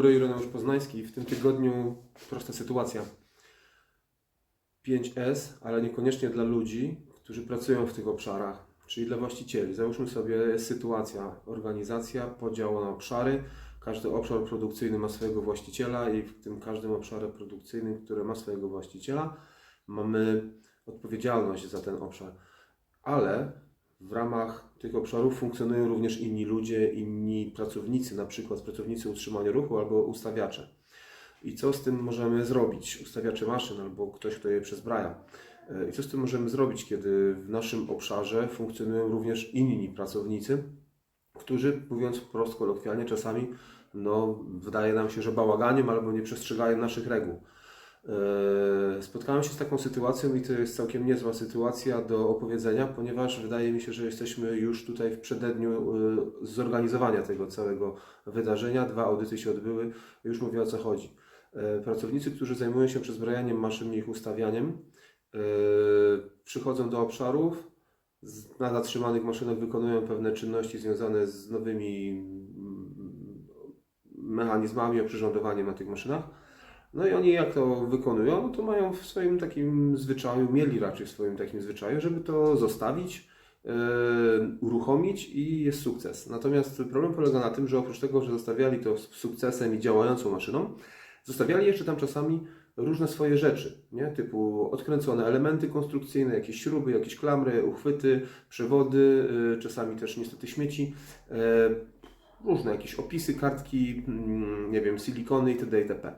Dobry Ireneusz Poznański. W tym tygodniu prosta sytuacja. 5S, ale niekoniecznie dla ludzi, którzy pracują w tych obszarach, czyli dla właścicieli. Załóżmy sobie sytuacja, organizacja, podział na obszary. Każdy obszar produkcyjny ma swojego właściciela i w tym każdym obszarze produkcyjnym, który ma swojego właściciela, mamy odpowiedzialność za ten obszar. Ale w ramach tych obszarów funkcjonują również inni ludzie, inni pracownicy, na przykład pracownicy utrzymania ruchu albo ustawiacze. I co z tym możemy zrobić? Ustawiacze maszyn albo ktoś, kto je przezbraja. E, I co z tym możemy zrobić, kiedy w naszym obszarze funkcjonują również inni pracownicy, którzy, mówiąc wprost kolokwialnie, czasami no, wydaje nam się, że bałaganiem albo nie przestrzegają naszych reguł. E, Spotkałem się z taką sytuacją i to jest całkiem niezła sytuacja do opowiedzenia, ponieważ wydaje mi się, że jesteśmy już tutaj w przededniu e, zorganizowania tego całego wydarzenia. Dwa audyty się odbyły, już mówię o co chodzi. E, Pracownicy, którzy zajmują się przezbrajaniem maszyn i ich ustawianiem, przychodzą do obszarów, na zatrzymanych maszynach wykonują pewne czynności związane z nowymi mm, mechanizmami, oprzyrządowaniem na tych maszynach. No i oni jak to wykonują, no to mają w swoim takim zwyczaju, mieli raczej w swoim takim zwyczaju, żeby to zostawić, e, uruchomić i jest sukces. Natomiast problem polega na tym, że oprócz tego, że zostawiali to z sukcesem i działającą maszyną, zostawiali jeszcze tam czasami różne swoje rzeczy, nie? typu odkręcone elementy konstrukcyjne, jakieś śruby, jakieś klamry, uchwyty, przewody, e, czasami też niestety śmieci, e, różne jakieś opisy, kartki, mm, nie wiem, silikony itd. itp.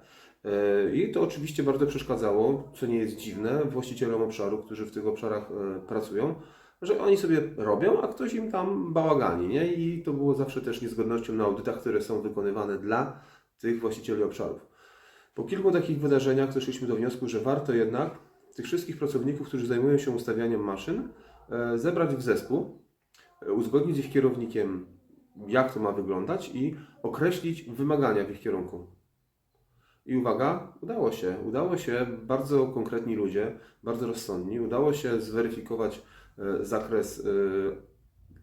E, I to oczywiście bardzo przeszkadzało, co nie jest dziwne, właścicielom obszaru, którzy w tych obszarach e, pracują, że oni sobie robią, a ktoś im tam bałagani, nie? I to było zawsze też niezgodnością na audytach, które są wykonywane dla tych właścicieli obszarów. Po kilku takich wydarzeniach doszliśmy do wniosku, że warto jednak tych wszystkich pracowników, którzy zajmują się ustawianiem maszyn, e, zebrać w zespół, uzgodnić z ich kierownikiem, jak to ma wyglądać i określić wymagania w ich kierunku. I uwaga, udało się. Udało się, bardzo konkretni ludzie, bardzo rozsądni, udało się zweryfikować e, zakres e,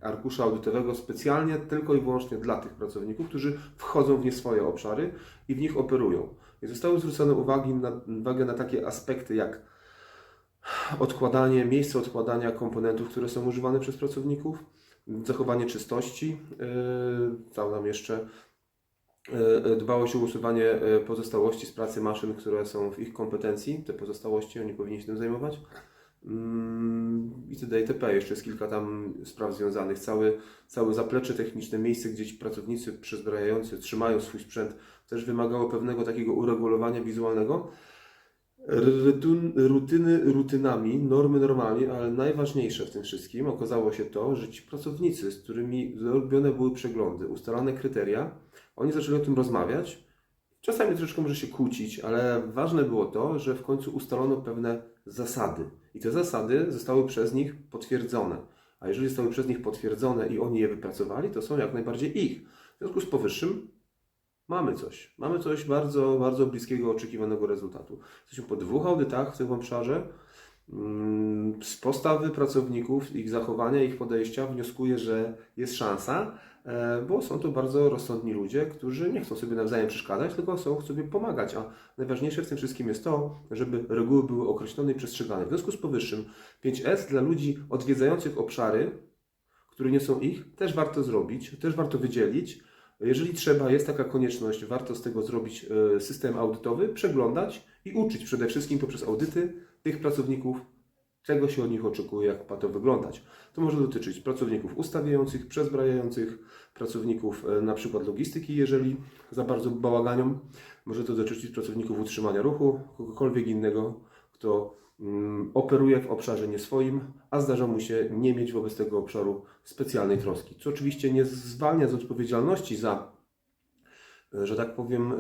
arkusza audytowego specjalnie tylko i wyłącznie dla tych pracowników, którzy wchodzą w nie swoje obszary i w nich operują. I zostały zwrócone uwagi na, uwagę na takie aspekty jak odkładanie, miejsce odkładania komponentów, które są używane przez pracowników, zachowanie czystości, yy, co tam jeszcze, dbałość o usuwanie yy, pozostałości z pracy maszyn, które są w ich kompetencji, te pozostałości, oni powinni się tym zajmować. Mm, itd. itp. Jeszcze jest kilka tam spraw związanych. Cały, całe zaplecze techniczne, miejsce, gdzie ci pracownicy przezbrajający trzymają swój sprzęt, też wymagało pewnego takiego uregulowania wizualnego. Rytun, rutyny rutynami, normy normami, ale najważniejsze w tym wszystkim okazało się to, że ci pracownicy, z którymi zrobione były przeglądy, ustalane kryteria, oni zaczęli o tym rozmawiać. Czasami troszeczkę może się kłócić, ale ważne było to, że w końcu ustalono pewne zasady. I te zasady zostały przez nich potwierdzone. A jeżeli zostały przez nich potwierdzone i oni je wypracowali, to są jak najbardziej ich. W związku z powyższym mamy coś. Mamy coś bardzo, bardzo bliskiego oczekiwanego rezultatu. Jesteśmy po dwóch audytach w tym obszarze. Mm, Z postawy pracowników, ich zachowania, ich podejścia wnioskuję, że jest szansa, e, bo są to bardzo rozsądni ludzie, którzy nie chcą sobie nawzajem przeszkadzać, tylko chcą sobie pomagać. A najważniejsze w tym wszystkim jest to, żeby reguły były określone i przestrzegane. W związku z powyższym 5S dla ludzi odwiedzających obszary, które nie są ich, też warto zrobić, też warto wydzielić. Jeżeli trzeba, jest taka konieczność, warto z tego zrobić e, system audytowy, przeglądać i uczyć przede wszystkim poprzez audyty tych pracowników, czego się od nich oczekuje, jak ma to wyglądać. To może dotyczyć pracowników ustawiających, przezbrajających, pracowników e, na przykład logistyki, jeżeli za bardzo bałaganią. Może to dotyczyć pracowników utrzymania ruchu, kogokolwiek innego, kto operuje w obszarze nie swoim, a zdarza mu się nie mieć wobec tego obszaru specjalnej troski. Co oczywiście nie zwalnia z odpowiedzialności za, e, że tak powiem,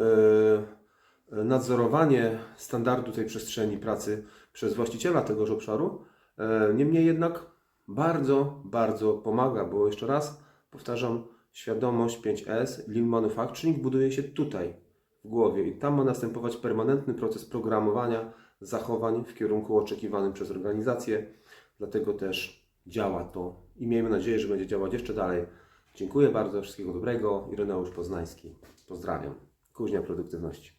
e, nadzorowanie standardu tej przestrzeni pracy przez właściciela tegoż obszaru. E, Niemniej jednak bardzo, bardzo pomaga, bo jeszcze raz powtarzam, świadomość 5S, Lean Manufacturing buduje się tutaj, w głowie i tam ma następować permanentny proces programowania zachowań w kierunku oczekiwanym przez organizację. Dlatego też działa to i miejmy nadzieję, że będzie działać jeszcze dalej. Dziękuję bardzo, wszystkiego dobrego. Ireneusz Poznański. Pozdrawiam. Kuźnia produktywności.